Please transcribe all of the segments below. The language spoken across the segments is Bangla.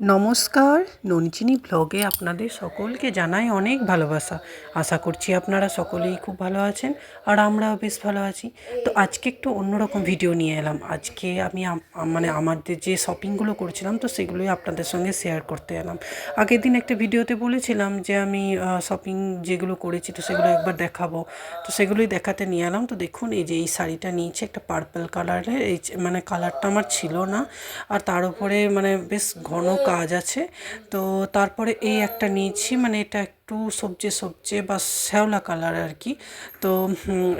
নমস্কার ননিচিনি ব্লগে আপনাদের সকলকে জানাই অনেক ভালোবাসা। আশা করছি আপনারা সকলেই খুব ভালো আছেন আর আমরাও বেশ ভালো আছি। তো আজকে একটু অন্যরকম ভিডিও নিয়ে এলাম। আজকে আমি মানে আমাদের যে শপিংগুলো করেছিলাম, তো সেগুলোই আপনাদের সঙ্গে শেয়ার করতে এলাম। আগের দিন একটা ভিডিওতে বলেছিলাম যে আমি শপিং যেগুলো করেছি, তো সেগুলো একবার দেখাবো। তো সেগুলোই দেখাতে নিয়ে এলাম। তো দেখুন, এই যে এই শাড়িটা নিয়েছি, একটা পার্পল কালারের এই মানে কালারটা আমার ছিল না। আর তার উপরে মানে বেশ ঘন কাজ আছে। তো তারপরে এই একটা নিয়েছি মানে এটা একটু সবজে সবজে বা শ্যাওলা কালার আর কি। তো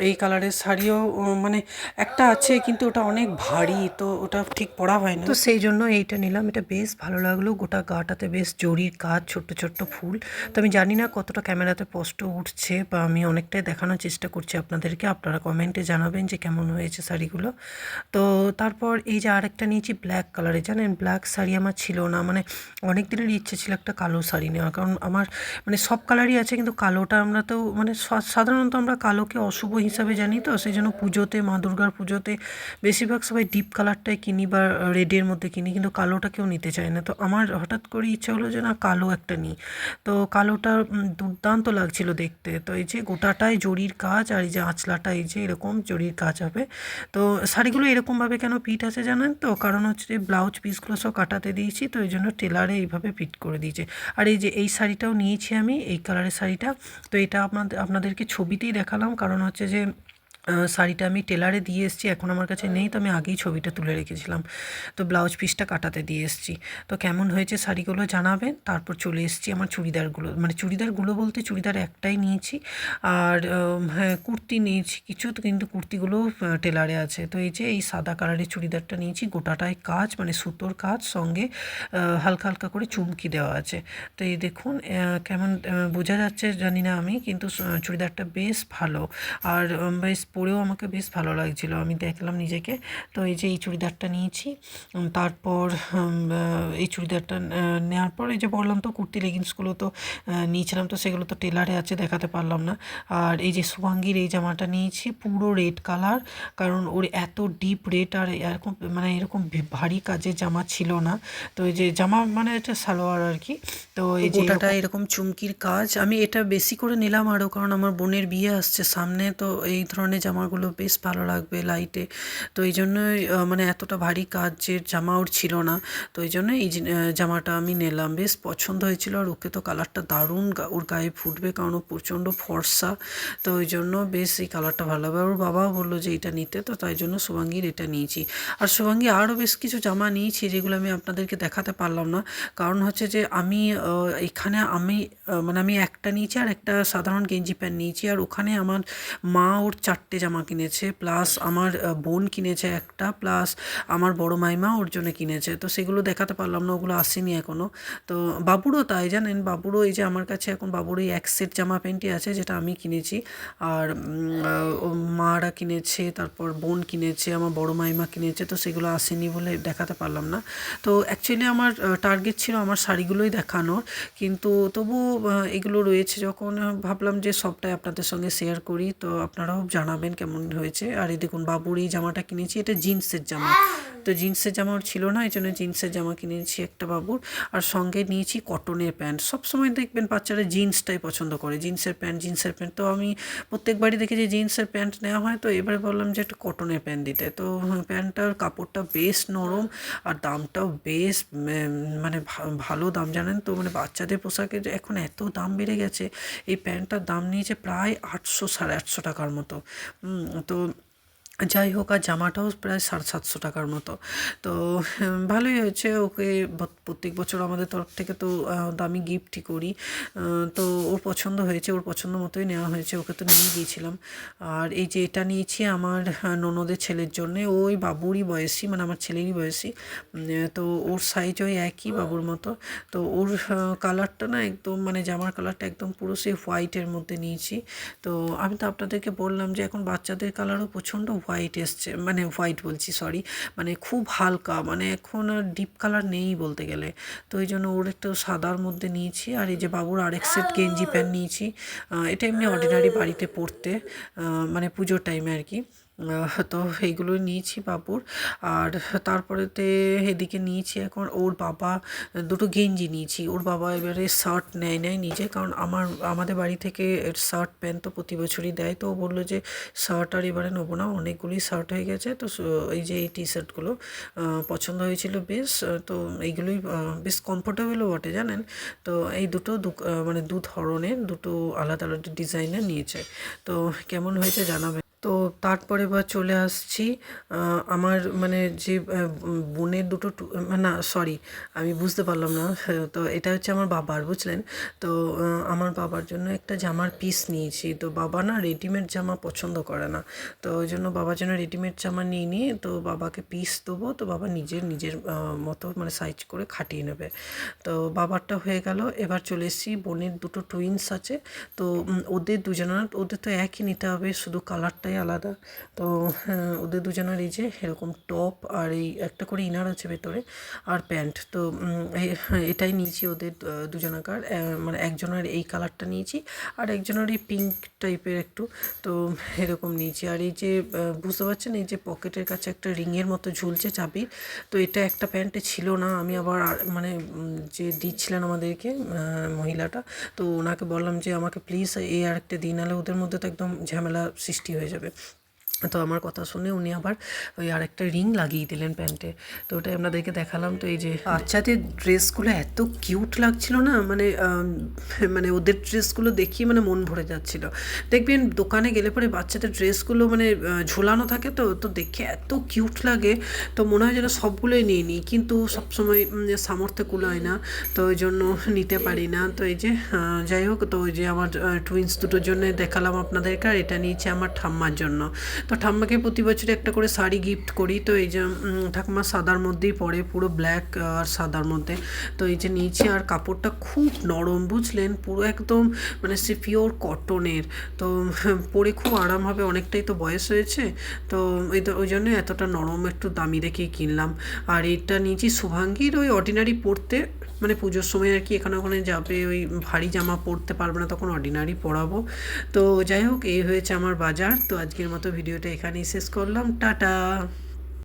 এই কালারের শাড়িও মানে একটা আছে কিন্তু ওটা অনেক ভারী, তো ওটা ঠিক পরা হয় না। তো সেই জন্য এইটা নিলাম, এটা বেশ ভালো লাগল, গোটা গাটাতে বেশ জরির কাজ, ছোট্ট ছোট্ট ফুল। তো আমি জানি না কতটা ক্যামেরাতে স্পষ্ট উঠছে বা আমি অনেকটাই দেখানোর চেষ্টা করছি আপনাদেরকে, আপনারা কমেন্টে জানাবেন যে কেমন হয়েছে শাড়িগুলো। তো তারপর এই যে আরেকটা নিয়েছি ব্ল্যাক কালারে জানেন? ব্ল্যাক শাড়ি আমার ছিল না মানে অনেক দিনের ইচ্ছে ছিল একটা কালো শাড়ি নেওয়া কারণ আমার মানে সব কালারই আছে, কিন্তু কালোটা আমরা তো মানে সাধারণত আমরা কালোকে অশুভ হিসাবে জানি তো, সেই জন্য পুজোতে, মা দুর্গার পুজোতে বেশিরভাগ সবাই ডিপ কালারটাই কিনি বা রেডের মধ্যে কিনি, কিন্তু কালোটা কেউ নিতে চায় না। তো আমার হঠাৎ করে ইচ্ছা হলো যে না, কালো একটা নিই। তো কালোটা দুর্দান্ত লাগছিল দেখতে। তো এই যে গোটাটাই জরির কাজ আর এই যে আঁচলাটা, এই যে এরকম জরির কাজ হবে। তো শাড়িগুলো এরকমভাবে কেন পিট আছে জানেন তো? কারণ হচ্ছে যে ব্লাউজ পিসগুলো সব কাটাতে দিয়েছি, তো এই জন্য টেলারে এইভাবে পিট করে দিয়েছে। আর এই যে এই শাড়িটাও নিয়েছি আমি এই কালারের শাড়িটা। তো এটা আপনাদের আপনাদেরকে ছবিতেই দেখালাম। কারণ হচ্ছে যে শাড়িটা আমি টেলারে দিয়ে এসেছি, এখন আমার কাছে নেই, তো আমি আগেই ছবিটা তুলে রেখেছিলাম। তো ব্লাউজ পিসটা কাটাতে দিয়ে এসেছি। তো কেমন হয়েছে শাড়িগুলো জানাবেন, তারপর চলে এসেছি আমার চুড়িদারগুলো। মানে চুড়িদারগুলো বলতে চুড়িদার একটাই নিয়েছি, আর হ্যাঁ কুর্তি নিয়েছি, কিছু তো কিন্তু কুর্তিগুলো টেলারে আছে। তো এই যে এই সাদা কালারের চুড়িদারটা নিয়েছি গোটাটায় কাজ মানে সুতোর কাজ, সঙ্গে হালকা হালকা করে চুমকি দেওয়া আছে। তো এই দেখুন কেমন বোঝা যাচ্ছে, জানি না আমি, কিন্তু চুড়িদারটা বেশ ভালো। আর বেশ পরেও আমাকে বেশ ভালো লাগছিল। আমি দেখলাম নিজেকে। তো এই যে এই চুড়িদারটা নিয়েছি তারপর এই চুড়িদারটা নেওয়ার পর এই যে বললাম তো কুর্তি লেগিংসগুলো তো নিয়েছিলাম তো সেগুলো তো টেলারে আছে দেখাতে পারলাম না। আর এই যে সুভাঙ্গির এই জামাটা নিয়েছি পুরো রেড কালার কারণ ওর এত ডিপ রেড আর এরকম মানে এরকম ভারী কাজের জামা ছিল না। তো এই যে জামা মানে এটা সালোয়ার আর কি। তো এই যে গোটাটা এরকম চুমকির কাজ। আমি এটা বেশি করে নিলাম আরও কারণ আমার বোনের বিয়ে আসছে সামনে তো এই ধরনের জামাগুলো বেশ ভালো লাগবে লাইটে তো এই জন্যই মানে এতটা ভারী কাজের জামা ওর ছিল না। তো এই জন্য এই জামাটা আমি নিলাম। বেশ পছন্দ হয়েছিল আর ওকে তো কালারটা দারুণ ওর গায়ে ফুটবে কারণ ও প্রচণ্ড ফর্সা। তো ওই জন্য বেশ এই কালারটা ভালো লাগবে। ওর বাবাও বলল যে এটা নিতে, তো তাই জন্য শুভাঙ্গীর এটা নিয়েছি। আর শুভাঙ্গী আরও বেশ কিছু জামা নিয়েছি যেগুলো আমি আপনাদেরকে দেখাতে পারলাম না। কারণ হচ্ছে যে আমি এখানে আমি মানে আমি একটা নিয়েছি আর একটা সাধারণ গেঞ্জি প্যান্ট নিয়েছি। আর ওখানে আমার মা ওর চারটে জামা কিনেছে প্লাস আমার বোন কিনেছে একটা প্লাস আমার বড় মাইমা ওর জন্য কিনেছে। তো সেগুলো দেখাতে পারলাম না, ওগুলো আসেনি এখনও তো বাবুরও তাই, জানেন? বাবুরও এই যে আমার কাছে এখন বাবুর এই এক সেট জামা প্যান্টই আছে, যেটা আমি কিনেছি। আর মারা কিনেছে, তারপর বোন কিনেছে, আমার বড় মাইমা কিনেছে, তো সেগুলো আসেনি বলে দেখাতে পারলাম না। তো অ্যাকচুয়ালি আমার টার্গেট ছিল আমার শাড়িগুলোই দেখানোর, কিন্তু তবু এগুলো রয়েছে। যখন ভাবলাম যে সবটাই আপনাদের সঙ্গে শেয়ার করি, তো আপনারাও জানাবেন। কেমন হয়েছে? আর এই দেখুন বাবুর এই জামাটা কিনেছি এটা জিন্সের জামা। তো জিন্সের জামা ওর ছিল না এই জন্য জিন্সের জামা কিনেছি একটা বাবুর। আর সঙ্গে নিয়েছি কটনের প্যান্ট। সবসময় দেখবেন বাচ্চারা জিন্সটাই পছন্দ করে জিন্সের প্যান্ট জিন্সের প্যান্ট। তো আমি প্রত্যেকবারই দেখি যে জিন্সের প্যান্ট নেওয়া হয় তো এবারে বললাম যে একটু কটনের প্যান্ট দিতে। তো হ্যাঁ, প্যান্টটার কাপড়টা বেশ নরম আর দামটাও বেশ মানে ভালো দাম জানেন তো? মানে বাচ্চাদের পোশাকের এখন এত দাম বেড়ে গেছে এই প্যান্টটার দাম নিয়েছে প্রায় আটশো সাড়ে আটশো টাকার মতো। তো যাই হোক আর জামাটাও প্রায় সাড়ে সাতশো টাকার মতো। তো ভালোই হয়েছে। ওকে প্রত্যেক বছর আমাদের তরফ থেকে তো দামি গিফটই করি। তো ওর পছন্দ হয়েছে, ওর পছন্দ মতোই নেওয়া হয়েছে। ওকে তো নিয়ে গিয়েছিলাম। আর এই যে এটা নিয়েছি আমার ননদের ছেলের জন্যে। ওই বাবুরই বয়সী মানে আমার ছেলেরই বয়সী। তো ওর সাইজ ওই একই বাবুর মতো। তো ওর কালারটা না একদম মানে জামার কালারটা একদম পুরো সেই হোয়াইটের মধ্যে নিয়েছি। তো আমি তো আপনাদেরকে বললাম যে এখন বাচ্চাদের কালারও প্রচণ্ড হোয়াইট এসছে মানে হোয়াইট বলছি সরি মানে খুব হালকা মানে এখন আর ডিপ কালার নেই বলতে গেলে। তো এই জন্য ওর একটু সাদার মধ্যে নিয়েছি, আর এই যে বাবুর আরেক সেট গেঞ্জি প্যান্ট নিয়েছি এটা এমনি অর্ডিনারি বাড়িতে পরতে মানে পুজোর টাইমে আর কি। তো এইগুলোই নিয়েছি বাবুর আর তারপরেতে এদিকে নিয়েছি এখন ওর বাবা, দুটো গেঞ্জি নিয়েছি। ওর বাবা এবারে শার্ট নেয় নেয় নিজে, কারণ আমার, আমাদের বাড়ি থেকে শার্ট প্যান্ট তো প্রতি বছরই দেয়। তো ও বলল যে, শার্ট আর এবারে নেব না, অনেকগুলি শার্ট হয়ে গেছে। তো এই যে এই টি শার্টগুলো পছন্দ হয়েছিল বেশ। তো এইগুলোই বেশ কমফোর্টেবলও বটে জানেন? তো এই দুটো দু- মানে দু ধরনের, দুটো আলাদা আলাদা ডিজাইনের নিয়েছে। তো কেমন হয়েছে জানাবেন? তো তারপরে বা চলে আসছি আমার মানে যে বোনের দুটো না সরি আমি বুঝতে পারলাম না, তো এটা হচ্ছে আমার বাবার, বুঝলেন? তো আমার বাবার জন্য একটা জামার পিস নিয়েছি, তো বাবা না রেডিমেড জামা পছন্দ করে না, তো ওই জন্য বাবার জন্য রেডিমেড জামা নিয়ে নিয়ে তো বাবাকে পিস দেবো, তো বাবা নিজের নিজের মতো মানে সাইজ করে খাটিয়ে নেবে। তো বাবারটা হয়ে গেল, এবার চলে এসেছি, বোনের দুটো টুইন্স আছে, তো ওদের দুজনের, ওদের তো একই নিতে হবে, শুধু কালারটাই আলাদা। তো হ্যাঁ, ওদের দুজনের এই যে এরকম টপ আর এই একটা করে ইনার আছে ভেতরে আর প্যান্ট তো হ্যাঁ, এটাই নিয়েছি ওদের দুজনাকার। মানে একজনের এই কালারটা নিয়েছি আর একজনের এই পিঙ্ক টাইপের একটু। তো এরকম নিয়েছি। আর এই যে বুঝতে পারছেন এই যে পকেটের কাছে একটা রিংয়ের মতো ঝুলছে চাবি তো এটা একটা প্যান্টে ছিল না। আমি আবার মানে যে দিচ্ছিলেন আমাদেরকে মহিলাটা তো ওনাকে বললাম যে আমাকে প্লিজ এই আর একটা দিন আলে ওদের মধ্যে তো একদম ঝামেলা সৃষ্টি হয়ে যাবে। যাবে তো আমার কথা শুনে উনি আবার ওই আরেকটা রিং লাগিয়ে দিলেন প্যান্টে। তো ওটাই আপনাদেরকে দেখালাম। তো এই যে বাচ্চাদের ড্রেসগুলো এত কিউট লাগছিল না মানে মানে ওদের ড্রেসগুলো দেখিয়ে মানে মন ভরে যাচ্ছিল। দেখবেন দোকানে গেলে পরে বাচ্চাদের ড্রেসগুলো মানে ঝোলানো থাকে তো তো দেখে এত কিউট লাগে। তো মনে হয় যেন সবগুলোই নিয়ে নিই, কিন্তু সবসময় সামর্থ্য কুলায় না। তো ওই জন্য নিতে পারি না। তো এই যে যাই হোক, তো ওই যে আমার টুইন্স দুটোর জন্য দেখালাম আপনাদেরকে, আর এটা নিয়েছে আমার ঠাম্মার জন্য। তো ঠাম্মাকে প্রতি বছর একটা করে শাড়ি গিফট করি। তো এই যে ঠাকুমা সাদার মধ্যেই পরে পুরো ব্ল্যাক আর সাদার মধ্যে। তো এই যে নিয়েছি আর কাপড়টা খুব নরম, বুঝলেন? পুরো একদম মানে সে পিওর কটনের তো পরে খুব আরাম হবে, অনেকটাই তো বয়স হয়েছে। তো তো, ওই জন্য এতটা নরম, একটু দামি দেখেই কিনলাম। আর এটা নিয়েছি শুভাঙ্গীর ওই অর্ডিনারি পরতে মানে পুজোর সময় আর কি এখানে ওখানে যাবে, ওই ভারী জামা পরতে পারবে না, তখন অর্ডিনারি পরাবো। তো যাই হোক, এই হয়েছে আমার বাজার। তো আজকের মতো ভিডিওটা এখানেই শেষ করলাম। টাটা!